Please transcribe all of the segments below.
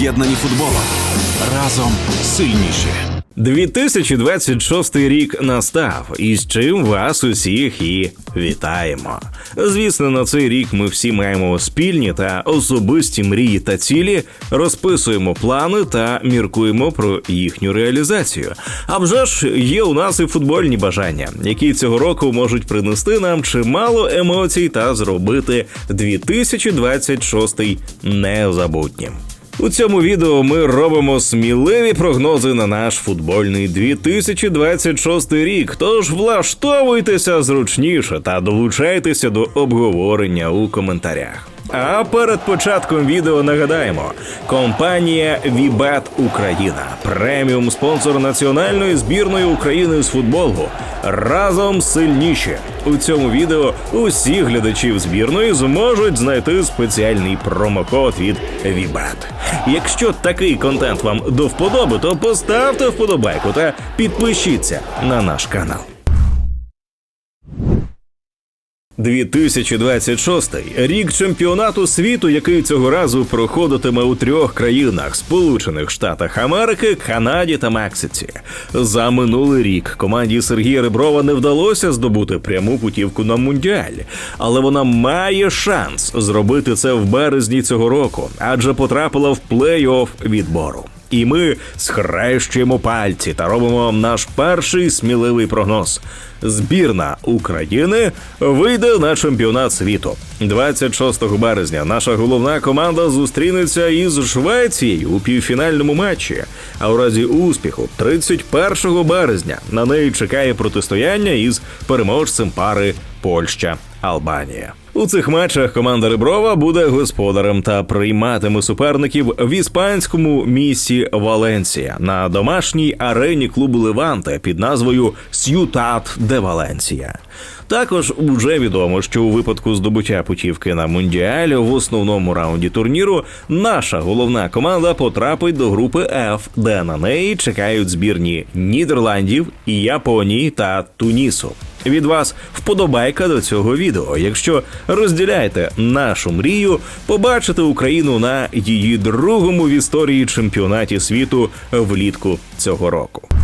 об'єднані футболом. Разом сильніші. 2026 рік настав, і з чим вас усіх і вітаємо. Звісно, на цей рік ми всі маємо спільні та особисті мрії та цілі, розписуємо плани та міркуємо про їхню реалізацію. А вже ж є у нас і футбольні бажання, які цього року можуть принести нам чимало емоцій та зробити 2026 незабутнім. У цьому відео ми робимо сміливі прогнози на наш футбольний 2026 рік. Тож влаштовуйтеся зручніше та долучайтеся до обговорення у коментарях. А перед початком відео нагадаємо: компанія Вібет Україна, преміум спонсор національної збірної України з футболу. Разом сильніші. У цьому відео усі глядачів збірної зможуть знайти спеціальний промокод від Вібет. Якщо такий контент вам до вподоби, то поставте вподобайку та підпишіться на наш канал. 2026 – рік чемпіонату світу, який цього разу проходитиме у трьох країнах: Сполучених Штатах Америки, Канаді та Мексиці. За минулий рік команді Сергія Реброва не вдалося здобути пряму путівку на мундіаль, але вона має шанс зробити це в березні цього року, адже потрапила в плей-офф відбору. І ми схрещуємо пальці та робимо наш перший сміливий прогноз. Збірна України вийде на чемпіонат світу 26 березня. Наша головна команда зустрінеться із Швецією у півфінальному матчі. А у разі успіху, 31 березня, на неї чекає протистояння із переможцем пари Польща Албанія. У цих матчах команда Реброва буде господарем та прийматиме суперників в іспанському місті Валенсія на домашній арені клубу Леванте під назвою С'ютат де Валенсія. Також уже відомо, що у випадку здобуття путівки на мундіаль в основному раунді турніру наша головна команда потрапить до групи F, де на неї чекають збірні Нідерландів, Японії та Тунісу. Від вас вподобайка до цього відео. Якщо розділяєте нашу мрію, побачити Україну на її другому в історії чемпіонаті світу влітку цього року.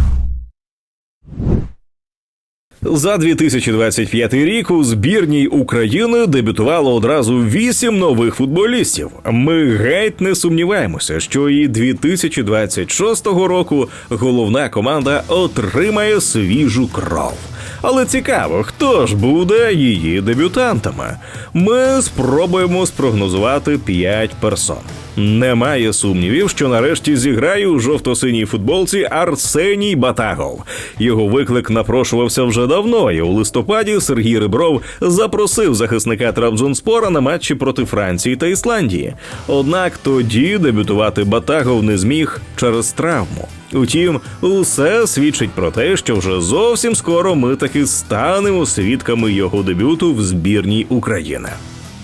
За 2025 рік у збірній України дебютувало одразу вісім нових футболістів. Ми геть не сумніваємося, що і 2026 року головна команда отримає свіжу кров. Але цікаво, хто ж буде її дебютантами. Ми спробуємо спрогнозувати 5 персон. Немає сумнівів, що нарешті зіграє у жовто-синій футболці Арсеній Батагов. Його виклик напрошувався вже давно, і у листопаді Сергій Рибров запросив захисника Трабзонспора на матчі проти Франції та Ісландії. Однак тоді дебютувати Батагов не зміг через травму. Утім, усе свідчить про те, що вже зовсім скоро ми таки станемо свідками його дебюту в збірній України.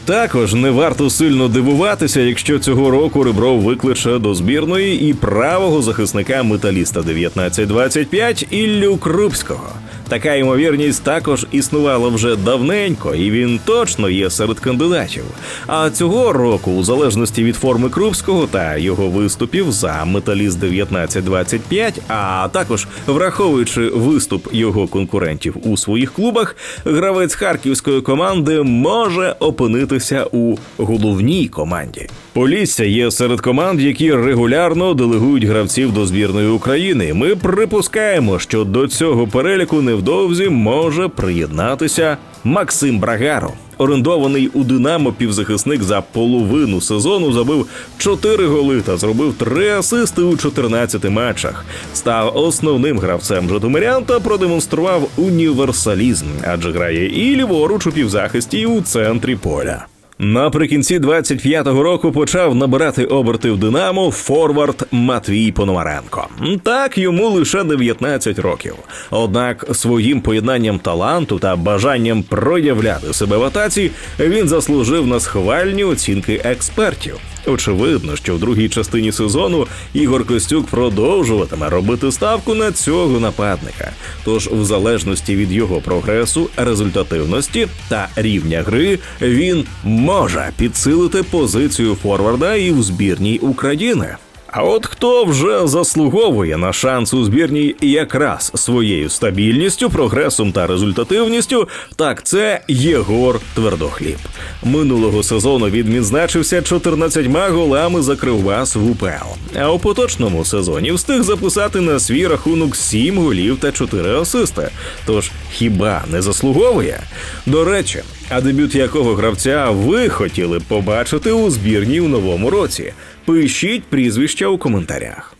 Також не варто сильно дивуватися, якщо цього року Ребров викличе до збірної і правого захисника металіста 1925 Іллю Крупського. Така ймовірність також існувала вже давненько, і він точно є серед кандидатів. А цього року, у залежності від форми Крупського та його виступів за металіст 1925, а також враховуючи виступ його конкурентів у своїх клубах, гравець харківської команди може опинитися у головній команді. Полісся є серед команд, які регулярно делегують гравців до збірної України. Ми припускаємо, що до цього переліку невдовзі може приєднатися Максим Брагаро. Орендований у Динамо півзахисник за половину сезону забив 4 голи та зробив 3 асисти у 14 матчах. Став основним гравцем Житомирян та продемонстрував універсалізм, адже грає і ліворуч у півзахисті, і у центрі поля. Наприкінці 25-го року почав набирати оберти в Динамо форвард Матвій Пономаренко. Так йому лише 19 років. Однак своїм поєднанням таланту та бажанням проявляти себе в атаці він заслужив на схвальні оцінки експертів. Очевидно, що в другій частині сезону Ігор Костюк продовжуватиме робити ставку на цього нападника. Тож, в залежності від його прогресу, результативності та рівня гри, він може підсилити позицію форварда і в збірній України. А от хто вже заслуговує на шанс у збірній якраз своєю стабільністю, прогресом та результативністю, так це Єгор Твердохліб. Минулого сезону він відзначився 14 голами за Кривбас в УПЛ. А у поточному сезоні встиг записати на свій рахунок 7 голів та 4 асисти. Тож хіба не заслуговує? До речі, а дебют якого гравця ви хотіли б побачити у збірній у новому році? Пишіть прізвища у коментарях.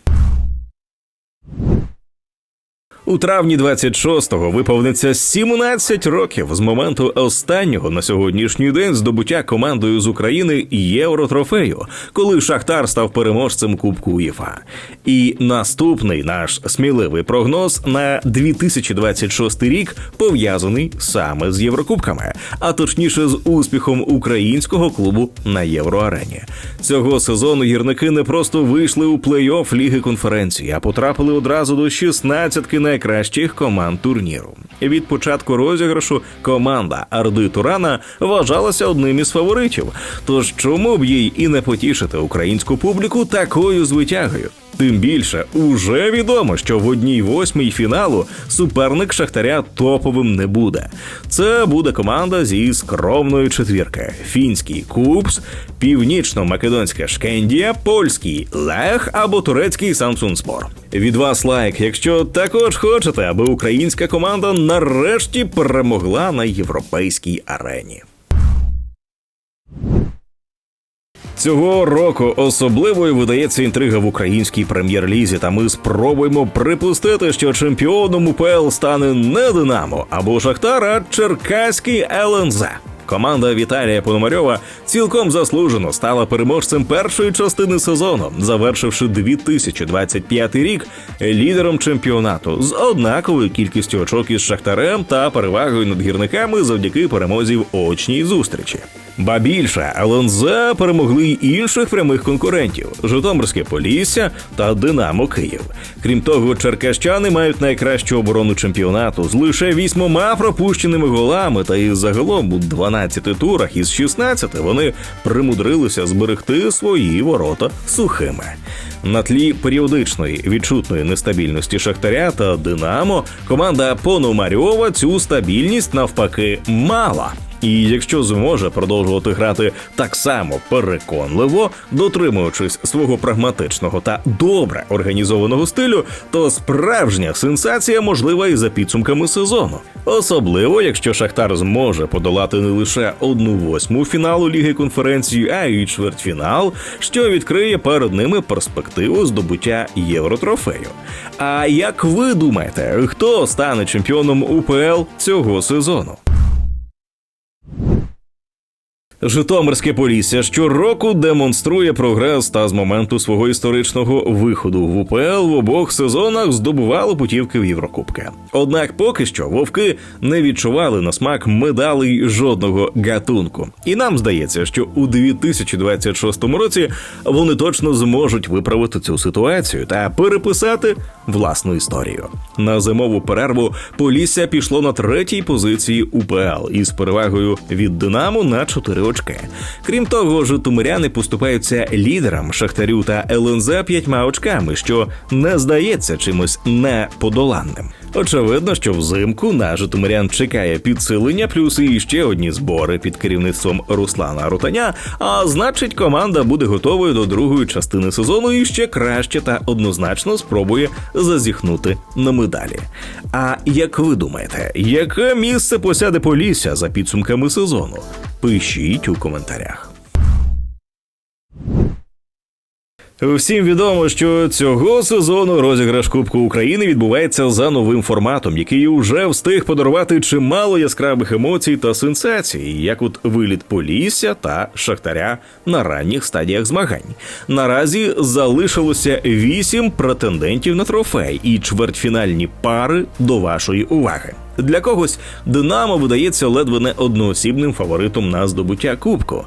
У травні 26-го виповниться 17 років з моменту останнього на сьогоднішній день здобуття командою з України Євротрофею, коли Шахтар став переможцем Кубку УЄФА. І наступний наш сміливий прогноз на 2026 рік пов'язаний саме з Єврокубками, а точніше з успіхом українського клубу на Євроарені. Цього сезону гірники не просто вийшли у плей-офф Ліги конференції, а потрапили одразу до 16-ки найкращих команд турніру. Від початку розіграшу команда Арди Турана вважалася одним із фаворитів. Тож чому б їй і не потішити українську публіку такою звитягою? Тим більше уже відомо, що в одній восьмій фіналу суперник Шахтаря топовим не буде. Це буде команда зі скромної четвірки: фінський Купс, північно-македонська Шкендія, польський Лех або турецький Самсунспор. Від вас лайк, якщо також хочете, аби українська команда нарешті перемогла на європейській арені. Цього року особливою видається інтрига в українській прем'єр-лізі, та ми спробуємо припустити, що чемпіоном УПЛ стане не Динамо або Шахтар, а Черкаський ЛНЗ. Команда Віталія Пономарьова цілком заслужено стала переможцем першої частини сезону, завершивши 2025 рік лідером чемпіонату з однаковою кількістю очок із Шахтарем та перевагою над гірниками завдяки перемозі в очній зустрічі. Ба більше ЛНЗ перемогли й інших прямих конкурентів Житомирське Полісся та Динамо Київ. Крім того, черкащани мають найкращу оборону чемпіонату з лише вісьмома пропущеними голами, та і загалом у 12 турах із 16 вони примудрилися зберегти свої ворота сухими. На тлі періодичної відчутної нестабільності Шахтаря та Динамо команда Пономарьова цю стабільність навпаки мала. І якщо зможе продовжувати грати так само переконливо, дотримуючись свого прагматичного та добре організованого стилю, то справжня сенсація можлива і за підсумками сезону. Особливо, якщо Шахтар зможе подолати не лише одну восьму фіналу Ліги конференції, а й чвертьфінал, що відкриє перед ними перспективу здобуття євротрофею. А як ви думаєте, хто стане чемпіоном УПЛ цього сезону? Житомирське Полісся щороку демонструє прогрес та з моменту свого історичного виходу в УПЛ в обох сезонах здобувало путівки в Єврокубки. Однак поки що вовки не відчували на смак медалей жодного гатунку. І нам здається, що у 2026 році вони точно зможуть виправити цю ситуацію та переписати власну історію. На зимову перерву Полісся пішло на третій позиції УПЛ із перевагою від Динамо на 4 очки. Крім того, житомиряни поступаються лідерам Шахтарю та ЛНЗ п'ятьма очками, що не здається чимось неподоланним. Очевидно, що взимку на житомирян чекає підсилення, плюс і ще одні збори під керівництвом Руслана Рутаня. А значить, команда буде готовою до другої частини сезону і ще краще та однозначно спробує зазіхнути на медалі. А як ви думаєте, яке місце посяде Полісся за підсумками сезону? Пишіть у коментарях. Всім відомо, що цього сезону розіграш Кубку України відбувається за новим форматом, який уже встиг подарувати чимало яскравих емоцій та сенсацій, як от виліт Полісся та Шахтаря на ранніх стадіях змагань. Наразі залишилося вісім претендентів на трофей і чвертьфінальні пари до вашої уваги. Для когось Динамо видається ледве не одноосібним фаворитом на здобуття кубку.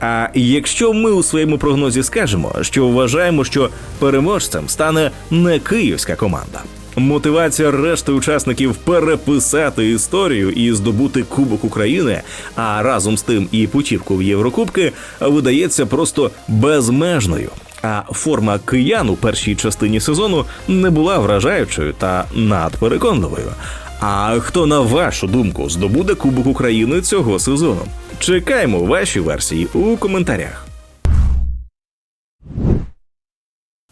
А якщо ми у своєму прогнозі скажемо, що вважаємо, що переможцем стане не київська команда. Мотивація решти учасників переписати історію і здобути Кубок України, а разом з тим і путівку в Єврокубки видається просто безмежною. А форма киян у першій частині сезону не була вражаючою та надпереконливою. А хто на вашу думку здобуде Кубок України цього сезону? Чекаємо ваші версії у коментарях.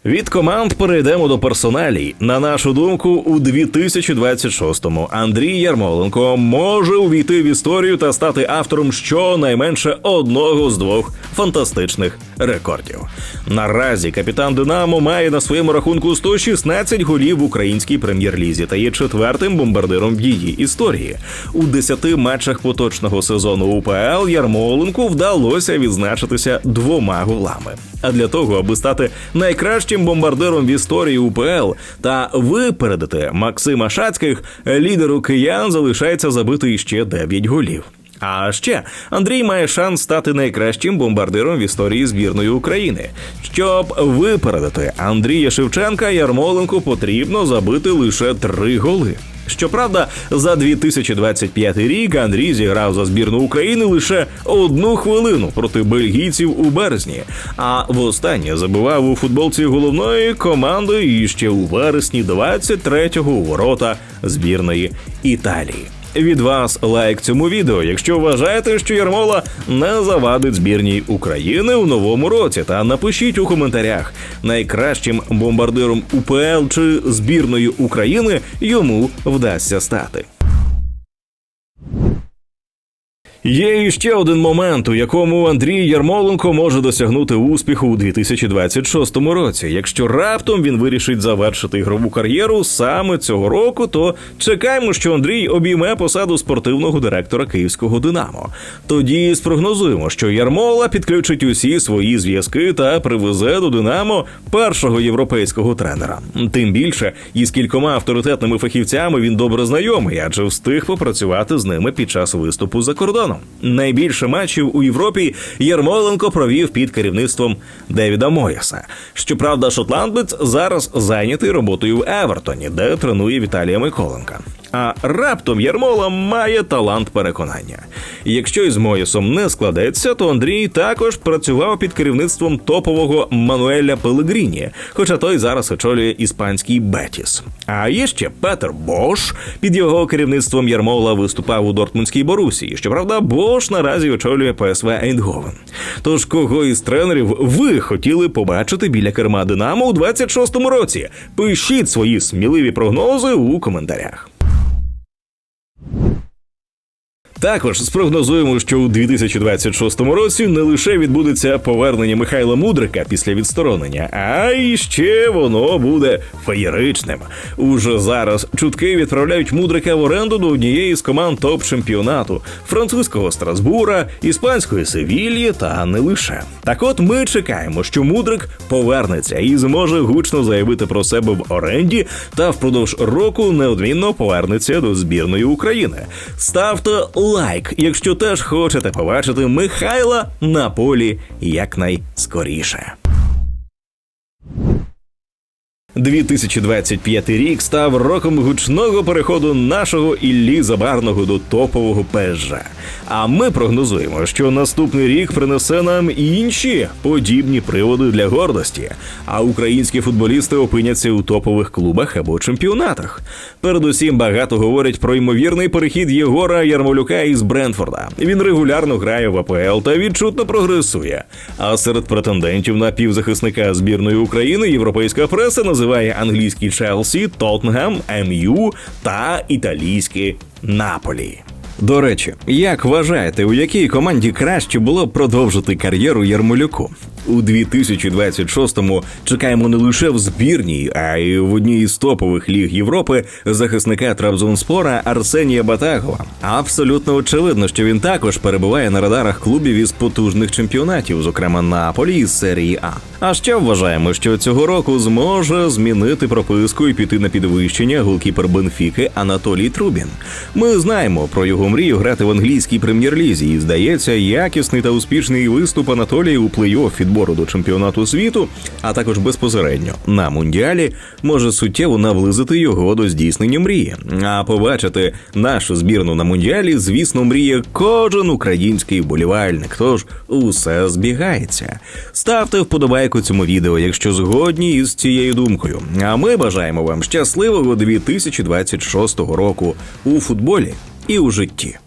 Від команд перейдемо до персоналій. На нашу думку, у 2026-му Андрій Ярмоленко може увійти в історію та стати автором щонайменше одного з двох фантастичних рекордів. Наразі капітан Динамо має на своєму рахунку 116 голів в українській прем'єр-лізі та є четвертим бомбардиром в її історії. У 10 матчах поточного сезону УПЛ Ярмоленку вдалося відзначитися двома голами. А для того, аби стати найкращим бомбардиром в історії УПЛ та випередити Максима Шацьких, лідеру киян залишається забити іще 9 голів. А ще Андрій має шанс стати найкращим бомбардиром в історії збірної України. Щоб випередити Андрія Шевченка, Ярмоленку потрібно забити лише три голи. Щоправда, за 2025 рік Андрій зіграв за збірну України лише одну хвилину проти бельгійців у березні. А востаннє забивав у футболці головної команди і ще у вересні 23-го у ворота збірної Італії. Від вас лайк цьому відео, якщо вважаєте, що Ярмола не завадить збірній України у новому році. Та напишіть у коментарях найкращим бомбардиром УПЛ чи збірної України йому вдасться стати. Є іще один момент, у якому Андрій Ярмоленко може досягнути успіху у 2026 році. Якщо раптом він вирішить завершити ігрову кар'єру саме цього року, то чекаємо, що Андрій обійме посаду спортивного директора київського Динамо. Тоді спрогнозуємо, що Ярмола підключить усі свої зв'язки та привезе до Динамо першого європейського тренера. Тим більше із кількома авторитетними фахівцями він добре знайомий, адже встиг попрацювати з ними під час виступу за кордоном. Найбільше матчів у Європі Ярмоленко провів під керівництвом Девіда Мояса. Щоправда, шотландець зараз зайнятий роботою в Евертоні, де тренує Віталія Миколенка. А раптом Ярмола має талант переконання. Якщо із Моєсом не складеться, то Андрій також працював під керівництвом топового Мануеля Пелегріні, хоча той зараз очолює іспанський Бетіс. А є ще Петер Бош. Під його керівництвом Ярмола виступав у Дортмундській Борусії. Щоправда, Бош наразі очолює ПСВ Ейндговен. Тож кого із тренерів ви хотіли побачити біля керма Динамо у 26-му році? Пишіть свої сміливі прогнози у коментарях. Також спрогнозуємо, що у 2026 році не лише відбудеться повернення Михайла Мудрика після відсторонення, а й ще воно буде феєричним. Уже зараз чутки відправляють Мудрика в оренду до однієї з команд топ-чемпіонату французького Страсбура, іспанської Севільї та не лише. Так от ми чекаємо, що Мудрик повернеться і зможе гучно заявити про себе в оренді та впродовж року неодмінно повернеться до збірної України. Ставте лайк, якщо теж хочете побачити Михайла на полі якнайскоріше. 2025 рік став роком гучного переходу нашого Іллі Забарного до топового ПСЖ. А ми прогнозуємо, що наступний рік принесе нам інші подібні приводи для гордості. А українські футболісти опиняться у топових клубах або чемпіонатах. Передусім багато говорять про ймовірний перехід Єгора Ярмолюка із Брентфорда. Він регулярно грає в АПЛ та відчутно прогресує. А серед претендентів на півзахисника збірної України європейська преса називає англійський Челсі, Тоттенгем, МЮ та італійські Наполі. До речі, як вважаєте, у якій команді краще було б продовжити кар'єру Ярмолюку? У 2026-му чекаємо не лише в збірній, а й в одній із топових ліг Європи захисника Трабзонспора Арсенія Батагова. Абсолютно очевидно, що він також перебуває на радарах клубів із потужних чемпіонатів, зокрема Наполі із серії А. А ще вважаємо, що цього року зможе змінити прописку і піти на підвищення голкіпер Бенфіки Анатолій Трубін. Ми знаємо про його мрію грати в англійській прем'єр-лізі, і здається, якісний та успішний виступ Анатолія у плей-офф від відбору до чемпіонату світу, а також безпосередньо на мундіалі, може суттєво наблизити його до здійснення мрії. А побачити нашу збірну на мундіалі, звісно, мріє кожен український вболівальник. Тож усе збігається. Ставте вподобайку цьому відео, якщо згодні із цією думкою. А ми бажаємо вам щасливого 2026 року у футболі і у житті.